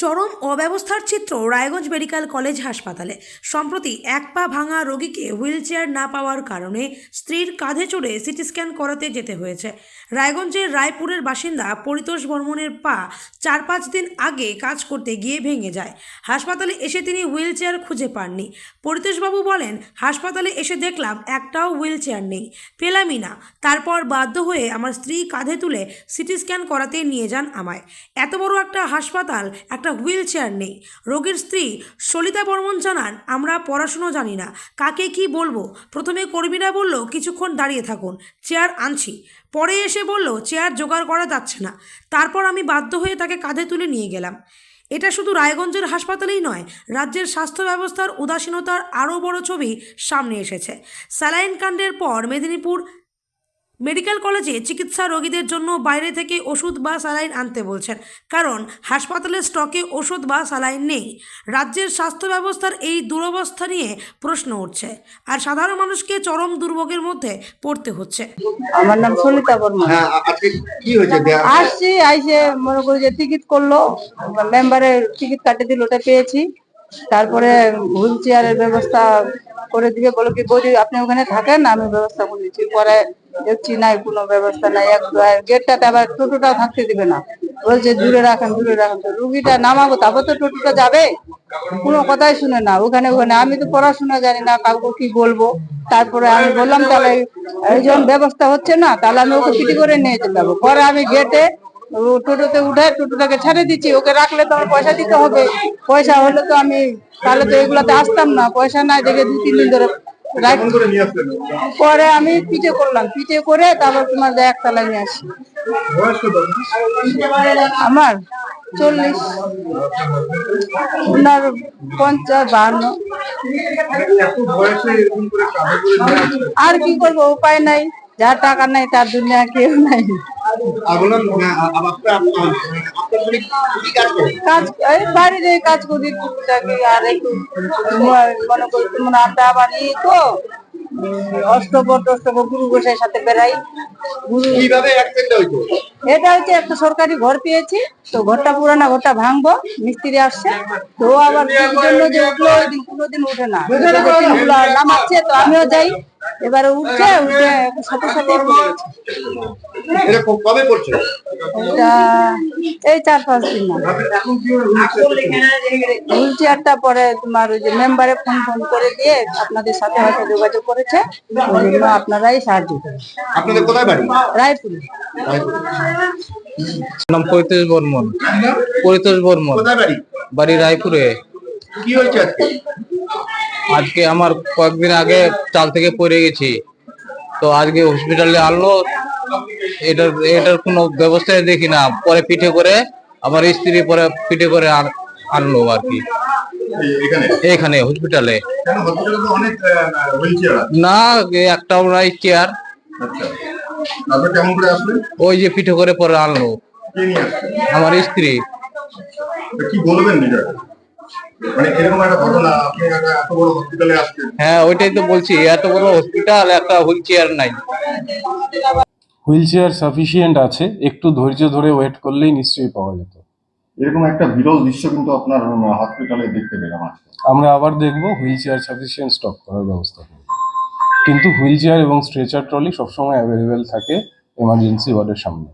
চরম অব্যবস্থার চিত্র Raiganj medical college হাসপাতালে। সম্প্রতি এক পা ভাঙা রোগীকে হুইলচেয়ার না পাওয়ার কারণে স্ত্রীর কাঁধে চড়ে সিটি স্ক্যান করাতে যেতে হয়েছে। রায়গঞ্জের রায়পুরের বাসিন্দা পরিতোষ বর্মনের পা চার পাঁচ দিন আগে কাজ করতে গিয়ে ভেঙে যায়। হাসপাতালে এসে তিনি হুইলচেয়ার খুঁজে পাননি। পরিতোষবাবু বলেন, হাসপাতালে এসে দেখলাম একটাও হুইলচেয়ার নেই। পেলামই না তারপর বাধ্য হয়ে আমার স্ত্রী কাঁধে তুলে সিটি স্ক্যান করাতে নিয়ে যান আমায়। এত বড় একটা হাসপাতাল, একটা হুইল চেয়ার নেই। রোগীর স্ত্রী সলিতা বর্মন জানান, আমরা পড়াশুনো জানি না। কাকে কি বলব? প্রথমে কর্মীরা বলল, কিছুক্ষণ দাঁড়িয়ে থাকুন, চেয়ার আনছি। পরে এসে বলল, চেয়ার জোগাড় করা যাচ্ছে না। তারপর আমি বাধ্য হয়ে তাকে কাঁধে তুলে নিয়ে গেলাম। এটা শুধু রায়গঞ্জের হাসপাতালেই নয়, রাজ্যের স্বাস্থ্য ব্যবস্থার উদাসীনতার আরও বড় ছবি সামনে এসেছে। স্যালাইন কাণ্ডের পর মেদিনীপুর মেডিকেল কলেজে চিকিৎসা রোগীদের জন্য বাইরে থেকে ওষুধ বা স্যালাইন আনতে বলছেন। কারণ হাসপাতালের স্টকে ওষুধ বা স্যালাইন নেই। রাজ্যের স্বাস্থ্য ব্যবস্থার এই দুরবস্থা নিয়ে প্রশ্ন উঠছে। আর সাধারণ মানুষকে চরম দুর্ভোগের মধ্যে পড়তে হচ্ছে। আমার নাম সলিতা বর্মা। হ্যাঁ আজকে কি হয়েছে? আসছি আইসে মনে করি যে টিকিট করল। মেম্বারের টিকিট কাটে দিল ওটা পেয়েছি। তারপরে হুইল চেয়ারের ব্যবস্থা করে দিবে, বলো কি, বৌদি, আপনি ওখানে থাকেন, আমি ব্যবস্থা করে দিচ্ছি। পরে দেখছি নাই, কোনো ব্যবস্থা নাই, এক গেটটাতে আবার টোটোটাও থাকতে দিবে না। বলছে, দূরে রাখেন দূরে রাখেন। তো রুগীটা নামাবো, তারপর তো টোটোটা যাবে? কোনো কথাই শুনে না, ওখানে ওখানে। আমি তো পড়াশোনা জানি না, কাউকে কি বলব? তারপরে আমি বললাম, তাহলে যখন ব্যবস্থা হচ্ছে না, তাহলে আমি ওকে পিটি করে নিয়ে যেতে যাব। পরে আমি গেটে টোটোতে উঠে টোটোটাকে ছেড়ে দিচ্ছি ওকে রাখলে তো আমার পয়সা দিতে হবে। পয়সা হলে তো আমি তাহলে তো এগুলাতে আসতাম না পয়সা নাই দেখে দু তিন দিন ধরে পরে আমি পিঠে করলাম পিঠে করে তারপর তোমার যে একতলায় নিয়ে আসি। আমার চল্লিশ। ওনার পঞ্চাশ বাহান্ন। আসলেন? আর কি করব উপায় নাই যার টাকা নাই তার দুনিয়া কেউ নাই। আগুলাম আপনার আপনার বাড়ি কি কাজ এই বাড়িতে কাজ করি টুকটাকি আর একটু মনে করি তোমার আমরা আবার তো অষ্টপর টষ্টপর গুরু সাথে বেড়াই। এটা হচ্ছে একটা সরকারি ঘর পেয়েছি তো ঘরটা পুরানা ঘরটা ভাঙবো মিস্ত্রি আসছে তো আবার জন্য যে উঠল ওই দিন কোনোদিন উঠে না। নামাচ্ছে তো আমিও যাই। এবারে উঠছে উঠে সাথে সাথে কবে এটা এই চার পাঁচ দিন হুইল চেয়ারটা পরে তোমার ওই যে মেম্বারে ফোন ফোন করে দিয়ে আপনাদের সাথে হয়তো যোগাযোগ করেছে ওই জন্য আপনারাই সাহায্য করেন আপনাদের কোথায় বাড়ি? রায়পুরে। নাম পরিতোষ বর্মন। পরিতোষ বর্মন। বাড়ি? বাড়ি রায়পুরে। কি হয়েছে আজকে? আজকে আমার কয়েকদিন আগে চাল থেকে পড়ে গেছি। তো আজকে হসপিটালে আনলো। এটার এটার কোনো ব্যবস্থায় দেখি না। পরে পিঠে করে আমার স্ত্রী পরে পিঠে করে আনলো আর কি। এখানে? হসপিটালে না একটাও নাই চেয়ার আচ্ছা। ওই যে পিঠে করে পরে আনলো। আমার স্ত্রী। কি বলবেন হ্যাঁ ওইটাই তো বলছি এত বড় হসপিটাল একটা হুইল চেয়ার নাই। হুইল চেয়ার সাফিসিয়েন্ট আছে একটু ধৈর্য ধরে ওয়েট করলেই নিশ্চয়ই পাওয়া যেত। এরকম একটা বিরল দৃশ্য কিন্তু আপনার হসপিটালে দেখতে পেলাম আমরা আবার দেখব হুইল চেয়ার সাফিসিয়েন্ট স্টক করার ব্যবস্থা করব। কিন্তু হুইল চেয়ার এবং স্ট্রেচার ট্রলি সবসময় অ্যাভেলেবেল থাকে এমার্জেন্সি ওয়ার্ডের সামনে।